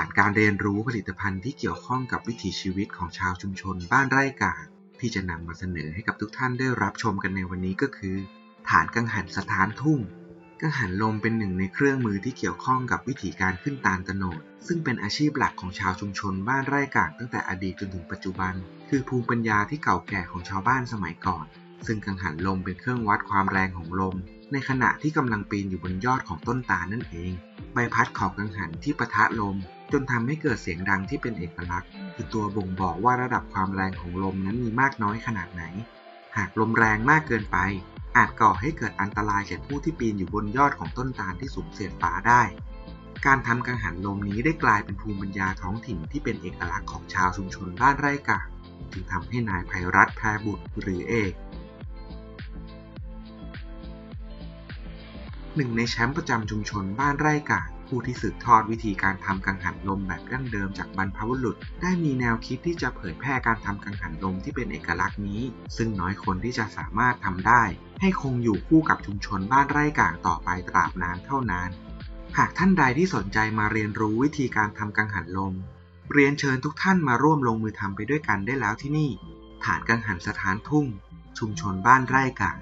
านการเรียนรู้ผลิตภัณฑ์ที่เกี่ยวข้องกับวิถีชีวิตของชาวชุมชนบ้านไร่กาดที่จะนำมาเสนอให้กับทุกท่านได้รับชมกันในวันนี้ก็คือ ฐานกังหันสถานทุ่ง กังหันลมเป็นหนึ่งในเครื่องมือที่เกี่ยวข้องกับวิถีการขึ้นตาลตโนด ซึ่งเป็นอาชีพหลักของชาวชุมชนบ้านไร่กางตั้งแต่อดีตจนถึงปัจจุบัน คือภูมิปัญญาที่เก่าแก่ของชาวบ้านสมัยก่อน ซึ่งกังหันลมเป็นเครื่องวัดความแรงของลม ในขณะที่กำลังปีนอยู่บนยอดของต้นตาลนั่นเอง ใบพัดของกังหันที่ปะทะลม จนทำให้เกิดเสียงดังที่เป็นเอกลักษณ์ คือตัวบ่งบอกว่าระดับความแรงของลมนั้นมีมากน้อยขนาดไหน หากลมแรงมากเกินไป อาจก่อให้เกิดอันตรายแก่ผู้ที่ปีนอยู่บนยอดของต้นตาลที่สูงเสียดฟ้าได้ การทำกังหันลมนี้ได้กลายเป็นภูมิปัญญาท้องถิ่นที่เป็นเอกลักษณ์ของชาวชุมชนบ้านไร่กาจึงทำให้นายภัยรัตน์แพรบุตรหรือเอก หนึ่งในแชมป์ประจำชุมชนบ้านไร่กาผู้ที่สืบทอดวิธีการทำกังหันลมแบบดั้งเดิมจากบรรพบุรุษ ได้มีแนวคิดที่จะเผยแพร่การทำกังหันลมที่เป็นเอกลักษณ์นี้ ซึ่งน้อยคนที่จะสามารถทำได้ ให้คงอยู่คู่กับชุมชนบ้านไร่กางต่อไปตราบนานเท่านานหากท่านใดที่สนใจมาเรียนรู้วิธีการทำกังหันลม เรียนเชิญทุกท่านมาร่วมลงมือทำไปด้วยกันได้แล้วที่นี่ ฐานกังหันสถานทุ่ง ชุมชนบ้านไร่กาง